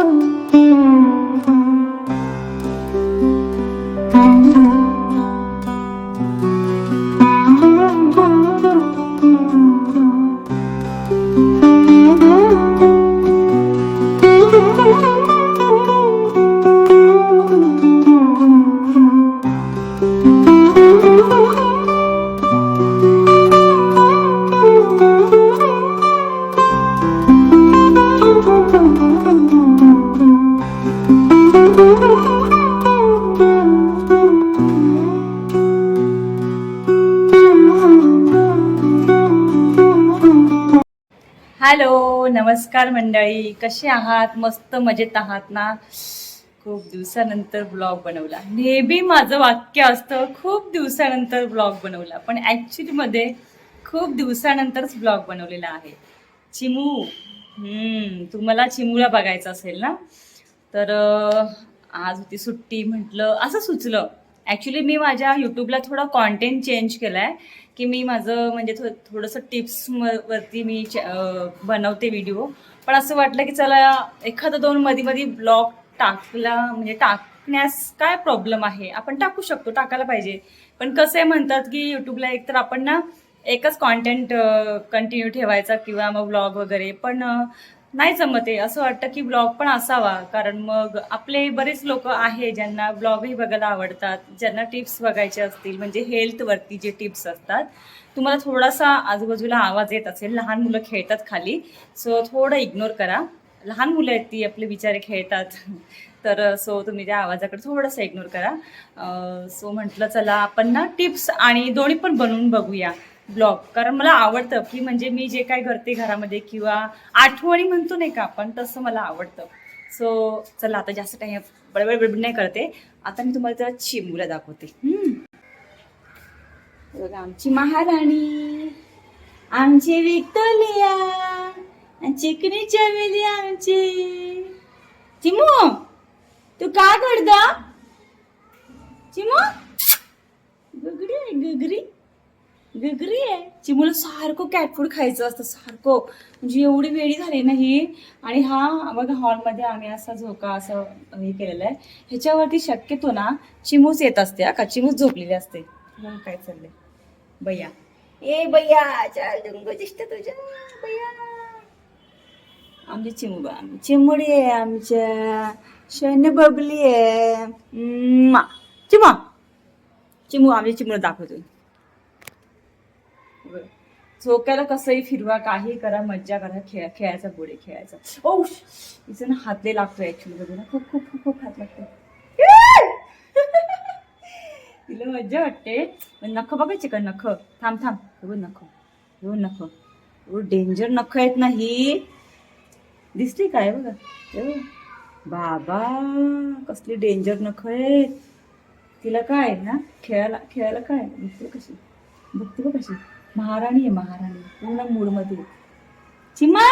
Oh. Hello नमस्कार मंडळी. कसे आहात? मस्त मजेत आहात ना? खूप दिवसानंतर ब्लॉग बनवला. नेहमी माझं वाक्य असतं खूप दिवसानंतर ब्लॉग बनवला. पण ॲक्च्युलीमध्ये खूप दिवसानंतरच ब्लॉग बनवलेला आहे. चिमू. हम्म, तुम्हाला चिमूला बघायचं असेल ना? तर आज होती सुट्टी म्हटलं असं सुचलं. ॲक्च्युली मी माझ्या यूट्यूबला थोडा कॉन्टेंट चेंज केला आहे की मी माझं म्हणजे थो थोडंसं टिप्स वरती मी बनवते व्हिडिओ पण असं वाटलं की चला एखादं दोन मध्ये मध्ये ब्लॉग टाकला म्हणजे टाकण्यास काय प्रॉब्लेम आहे? आपण टाकू शकतो टाकायला पाहिजे. पण कसं आहे म्हणतात की यूट्यूबला एकतर आपण ना एकच कॉन्टेंट कंटिन्यू ठेवायचा किंवा मग ब्लॉग वगैरे. पण नाही जमते असं वाटतं की ब्लॉग पण असावा. कारण मग आपले बरेच लोक आहे ज्यांना ब्लॉगही बघायला आवडतात. ज्यांना टिप्स बघायचे असतील म्हणजे हेल्थवरती जे टिप्स असतात. तुम्हाला थोडासा आजूबाजूला आवाज येत असेल. लहान मुलं खेळतात खाली. सो थोडं इग्नोर करा. लहान मुलं आहेत ती आपले विचारे खेळतात. तर सो तुम्ही त्या आवाजाकडे थोडंसं इग्नोर करा. सो म्हटलं चला आपण ना टिप्स आणि दोन्ही पण बनवून बघूया. ब्लॉग कारण मला आवडतं की म्हणजे मी जे काय करते घरामध्ये किंवा आठवणी म्हणतो नाही का आपण तसं मला आवडतं. सो चला आता जास्त टाइम बडबड बडबड नाही करते. आता मी तुम्हाला जरा चिमूला दाखवते. बघा आमची महाराणी आमची विक्टोलिया चिकनी चमेली आमची. चिमू तू का करता चिमू गगरी गगरी गगरी आहे. चिमूला सारखं कॅट फूड खायचं असतं सारखं. म्हणजे एवढी वेळी झाली ना ही. आणि हा बघा हॉलमध्ये आम्ही असा झोका असं हे केलेलं आहे. ह्याच्यावरती शक्यतो ना चिमूच येत असते का? चिमूच झोपलेली असते. बघा काय चाललंय? बय्या ए बय्या चाल डुंग दिसत तुझ्या. बय्या आमची चिमू बा चिमुडी आहे आमच्या शैन्य बबली आहे. चिमू. चिमू आमची चिमूला दाखवतो. झोक्याला कसंही फिरवा काही करा मज्जा करा खेळ खेळायचा गोडे खेळायचा. ओ इथं ना हातले लागतो ऍक्च्युली बघू ना. खूप खूप खूप खूप हात लागतो तिला मज्जा वाटते. पण नख बघायचे का? नख. थांब थांब. हो नख. हो नख. हो डेंजर नख आहेत ना ही. दिसली काय बघा. बाबा कसली डेंजर नख आहेत. तिला काय ना? खेळायला खेळायला काय? बघते कशी? बघते का कशी. महाराणी आहे महाराणी. पूर्ण मूडमध्ये चिमा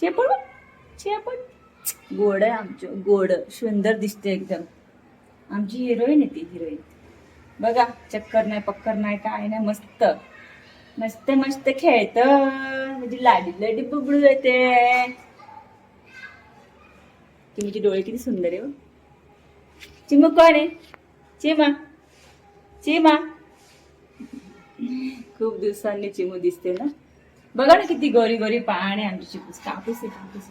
शेपड बघ, शेपड गोड आहे आमचं. गोड. सुंदर दिसते एकदम. आमची हिरोईन आहे ती हिरोईन बघा चक्कर नाही पक्कर नाही काय नाही मस्त. मस्त मस्त खेळत. म्हणजे लाडी लाडी बुबडू येते. तुमचे डोळे किती सुंदर आहे हो. चिमू कोण आहे? चिमा चिमा खूप दिवसांनी चिमू दिसते ना. बघा ना किती गोरी गोरी पाणी आमची चिपूस कापूस आहे कापूस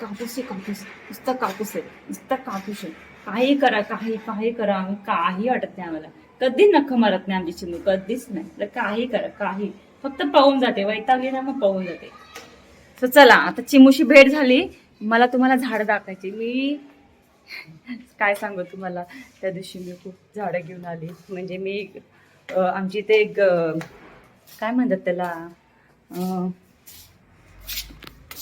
कापूस आहे कापूस नुसतं कापूस आहे नुसतं कापूस आहे. काही करा काही काही करा. काही वाटत नाही आम्हाला. कधी नख मारत नाही आमची चिमू कधीच नाही. तर काही करा काही. फक्त पाहून जाते. वैतागली ना मग पाहून जाते. तर चला आता चिमूशी भेट झाली. मला तुम्हाला झाड दाखवायची. मी काय सांगू तुम्हाला? त्या दिवशी मी खूप झाडं घेऊन आली. म्हणजे मी आमची इथे एक काय म्हणतात त्याला?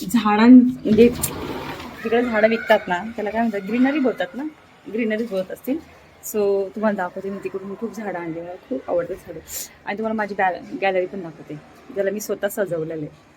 झाडां म्हणजे तिकडे झाडं विकतात ना त्याला काय म्हणतात ग्रीनरी बोलतात ना ग्रीनरी बोलत असतील. सो तुम्हाला दाखवते मी तिकडून खूप झाडं आणली मला खूप आवडते झाडं. आणि तुम्हाला माझी बॅ गॅलरी पण दाखवते. ज्याला मी स्वतः सजवलेलं आहे.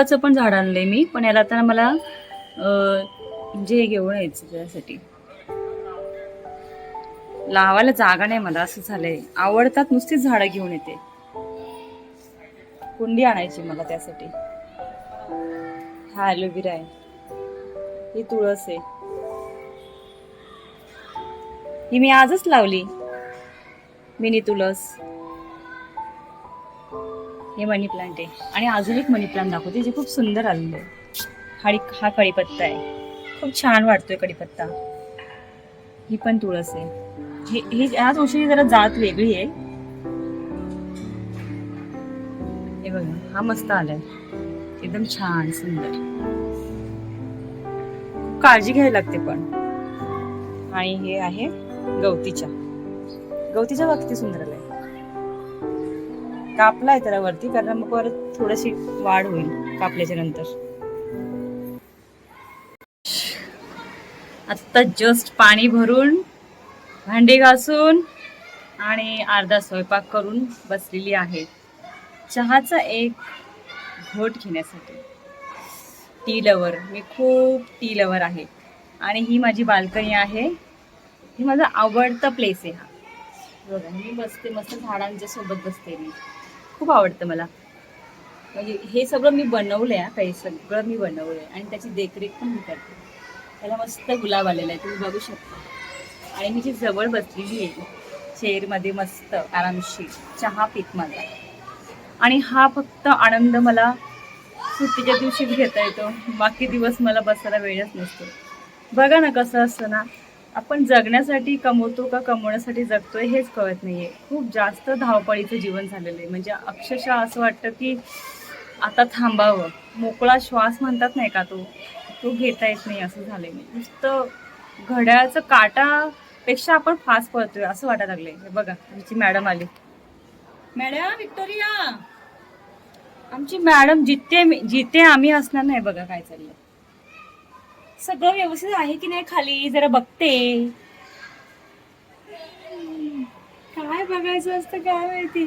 लिंबाचं पण झाड आणलंय मी पण याला आता मला जे घेऊन यायचं त्यासाठी. लावायला जागा नाही मला असं झालंय. आवडतात नुसतीच झाडं घेऊन येते. कुंडी आणायची मला त्यासाठी. हा ॲलोवेरा आहे. ही तुळस आहे. ही मी आजच लावली. मिनी तुळस. हे मनी प्लांट आहे. आणि अजून एक मनी प्लांट दाखवते जे खूप सुंदर आलेलं आहे. हा हा कढीपत्ता आहे. खूप छान वाटतोय कढीपत्ता. ही पण तुळस आहे. हे ही ह्या तुळशीची जरा जात वेगळी आहे. हे बघा हा मस्त आलाय. एकदम छान सुंदर. काळजी घ्यायला लागते पण. आणि हे आहे गवतीच्या. गवतीच्या बाबतीत सुंदर आलाय. कापलाय त्याला वरती कारण मग परत थोडीशी वाढ होईल कापल्याच्या नंतर. आत्ता जस्ट पाणी भरून भांडी घासून आणि अर्धा स्वयंपाक करून बसलेली आहे. चहाचा एक घोट घेण्यासाठी. टी लवर मी खूप टी लवर आहे. आणि ही माझी बाल्कनी आहे. ही माझा आवडता प्लेस आहे हा. बघा मी बसते मस्त झाडांच्या सोबत बसते मी. खूप आवडतं मला. म्हणजे हे सगळं मी बनवलंय आहे काही सगळं मी बनवलंय आणि त्याची देखरेख पण मी करते. त्याला मस्त गुलाब आलेला आहे तुम्ही बघू शकता. आणि मी जी जवळ बसलेली आहे चेअरमध्ये मस्त आरामशीर चहा पीत माझा. आणि हा फक्त आनंद मला सुट्टीच्या दिवशीच घेता येतो. बाकी दिवस मला बसायला वेळच नसतो. बघा ना कसं असतं ना आपण जगण्यासाठी कमवतो का कमवण्यासाठी जगतोय हेच कळत नाहीये. खूप जास्त धावपळीचं जीवन झालेलं आहे. म्हणजे अक्षरशः असं वाटतं की आता थांबावं. मोकळा श्वास म्हणतात नाही का तो? तो घेता येत नाही असं झालंय. मी नुसतं घड्याळाचं काटापेक्षा आपण फास्ट पळतोय असं वाटायला लागलंय. हे बघा आमची मॅडम आली. Madam Victoria! आमची मॅडम जिथे जिथे आम्ही असणार नाही बघा काय चाललं सगळं व्यवस्थित आहे की नाही खाली? जरा बघते. काय बघायचं असतं काय माहिती?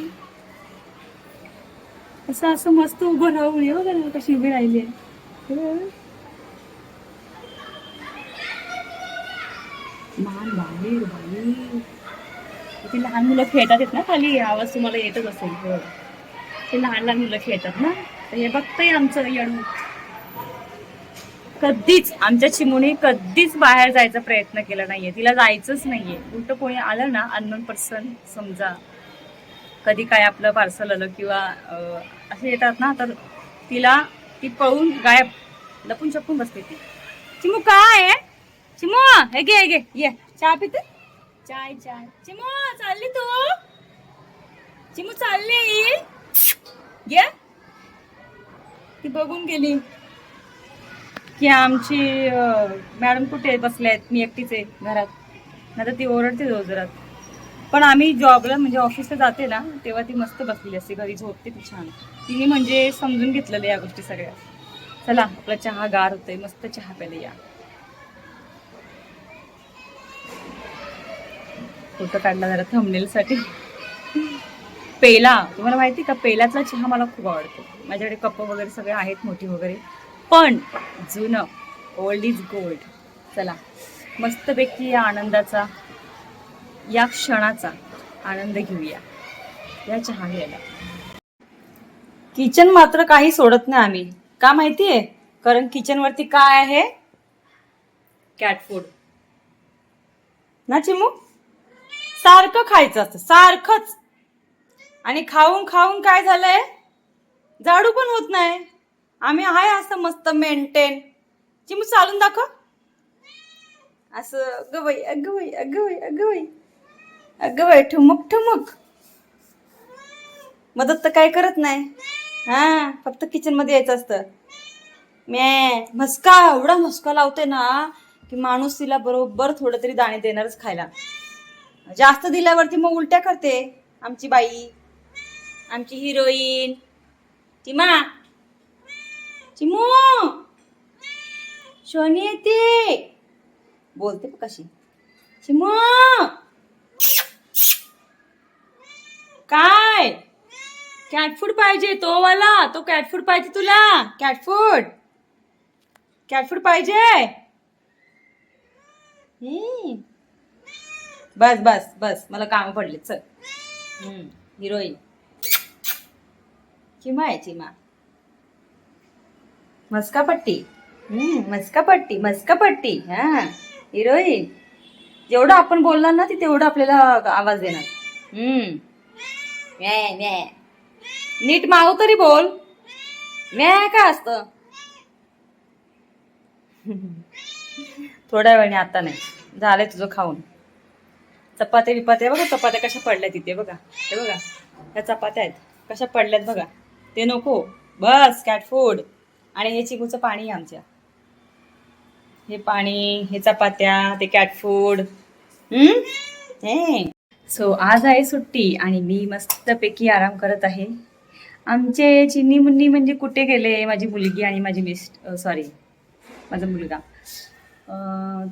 असं असं मस्त उभं राहून ये हो बघा कशी उभी राहिली मान बाहेर बाहेर. ते लहान मुलं खेळतात आहेत ना खाली? आवाज तुम्हाला येतच असेल. हो. ते लहान लहान मुलं खेळतात ना? हे बघतंय आमचं येडू. कधीच आमच्या चिमुने कधीच बाहेर जायचा प्रयत्न केला नाहीये. तिला जायचंच नाहीये. उलट कोणी आलं ना अननोन पर्सन समजा. कधी काय आपलं पार्सल आलं किंवा असे येतात ना तर तिला ती पळून गायब लपून छपून बसते ती. चिमू काय चिमू हे घे हे घे ये. चहा पिते? चाय चाय. चिमू चालली तू? चिमू चालली? ये. ती बघून गेली. की आमची मॅडम कुठे बसल्या आहेत. मी एकटीच आहे घरात. नाही तर ती ओरडते जोजरात पण आम्ही जॉबला म्हणजे ऑफिसला जाते ना तेव्हा ती मस्त बसलेली असते. घरी झोपते ती छान. तिने म्हणजे समजून घेतलेलं या गोष्टी सगळ्या. चला आपला चहा गार होतोय. मस्त चहा प्यायला या. फोटो काढला जरा थंबनेलसाठी पेला. तुम्हाला माहिती का? पेलातला चहा मला खूप आवडतो. माझ्याकडे कप वगैरे सगळे आहेत मोठी वगैरे. पण जुनं ओल्ड इज गोल्ड चला मस्तपैकी या आनंदाचा या क्षणाचा आनंद घेऊया. या चहा घ्यायला. किचन मात्र काही सोडत नाही आम्ही. का माहितीये? कारण किचन वरती काय आहे? कॅट फूड ना चिमू? सारखं खायचं असतं सारखंच. आणि खाऊन खाऊन काय झालंय? जाडू पण होत नाही. आम्ही आहे असं मस्त मेंटेन चिमू चालून दाखव. असं अगं बाई अगं बाई अगं बाई अगं बाई. अगं बाई ठुमक ठुमक. मदत तर काय करत नाही. हा फक्त किचनमध्ये यायचं असतं. मॅ मस्का एवढा मस्का लावते ना की माणूस तिला बरोबर थोडं तरी दाणे देणारच खायला. जास्त दिल्यावरती मग उलट्या करते आमची बाई आमची हिरोईन ती मा चिमू! शोनी येते. बोलते कशी. चिमू! काय? कॅट फूड पाहिजे तो वाला. तो कॅट फूड पाहिजे तुला. कॅट फूड कॅट फूड पाहिजे. बस बस बस. मला काम पडले चल. हिरोईन. चिमा आहे चिमा. मस्कापट्टी. मस्कापट्टी मस्कापट्टी. हा हिरोईन. जेवढं आपण बोलणार ना ती तेवढं आपल्याला आवाज देणार. म्या, म्या. नीट माव तरी बोल. म्या काय असतं? थोड्या वेळाने आता नाही. झालंय तुझं खाऊन. चपात्या बिपात्या. बघा चपात्या कशा पडल्या तिथे बघा. ते बघा. ह्या चपात्या आहेत. कशा पडल्यात बघा. ते नको. बस कॅट फूड आणि हे चिकूचं पाणी आहे आमच्या. हे पाणी हे चपात्या ते कॅट फूड हे. सो आज आहे सुट्टी आणि मी मस्तपैकी आराम करत आहे. आमचे चिन्नी मुन्नी म्हणजे कुठे गेले? माझी मुलगी आणि माझी मिस्ट सॉरी माझा मुलगा.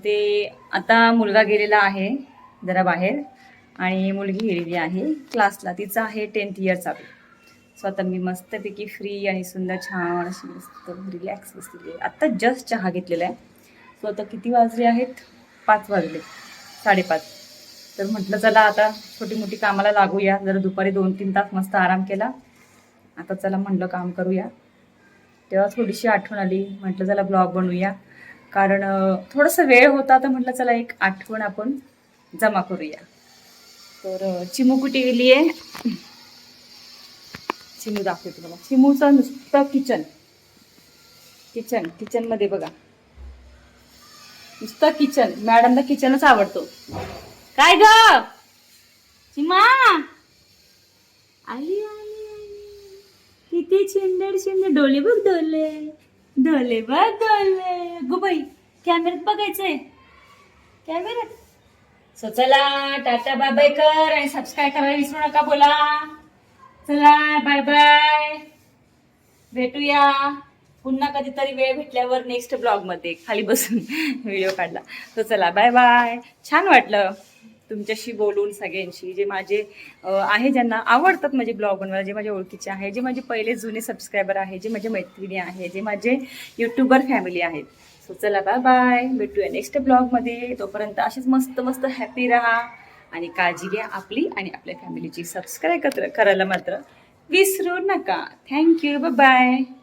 ते आता मुलगा गेलेला आहे जरा बाहेर. आणि मुलगी गेलेली आहे. क्लासला तिचा आहे टेन्थ इयरचा सो आता मी मस्तपैकी फ्री आणि सुंदर छान अशी मस्त रिलॅक्स बसलेली आहे. आत्ता जस्ट चहा घेतलेला आहे. सो आता किती वाजले आहेत? पाच वाजले. साडेपाच. तर म्हटलं चला आता छोटी मोठी कामाला लागूया. जरा दुपारी दोन तीन तास मस्त आराम केला. आता चला म्हटलं काम करूया. तेव्हा थोडीशी आठवण आली. म्हटलं चला ब्लॉग बनवूया. कारण थोडंसं थोडासा वेळ होता तर म्हटलं चला एक आठवण आपण जमा करूया. तर चिमुकुटी गेली आहे चिमू दाखवते बघा. चिमूचं नुसतं किचन. किचन किचनमध्ये बघा. नुसतं किचन. मॅडमला किचनच आवडतो. काय ग? चिमा? आली किती चिंदड चिंदड डोले बघ डोले डोले बघ डोले गुबई कॅमेऱ्यात बघायचंय. कॅमेऱ्यात. सो चला टाटा बाय बाय कर आणि सबस्क्राईब करायला विसरू नका बोला. चला बाय बाय भेटूया. पुन्हा कधीतरी वेळ भेटल्यावर नेक्स्ट ब्लॉगमध्ये. खाली बसून व्हिडिओ काढला. तर चला बाय बाय छान वाटलं तुमच्याशी बोलून सगळ्यांशी. जे माझे आहे ज्यांना आवडतात माझे ब्लॉग बनवायला जे माझ्या ओळखीचे आहे जे माझे पहिले जुने सबस्क्रायबर आहे जे माझे मैत्रिणी आहे जे माझे युट्यूबर फॅमिली आहेत. सो चला बाय बाय भेटूया नेक्स्ट ब्लॉगमध्ये तोपर्यंत असेच मस्त मस्त हॅपी राहा. आणि काळजी घ्या आपली आणि आपल्या फॅमिलीची सबस्क्राईब करायला मात्र विसरू नका. Thank you bye bye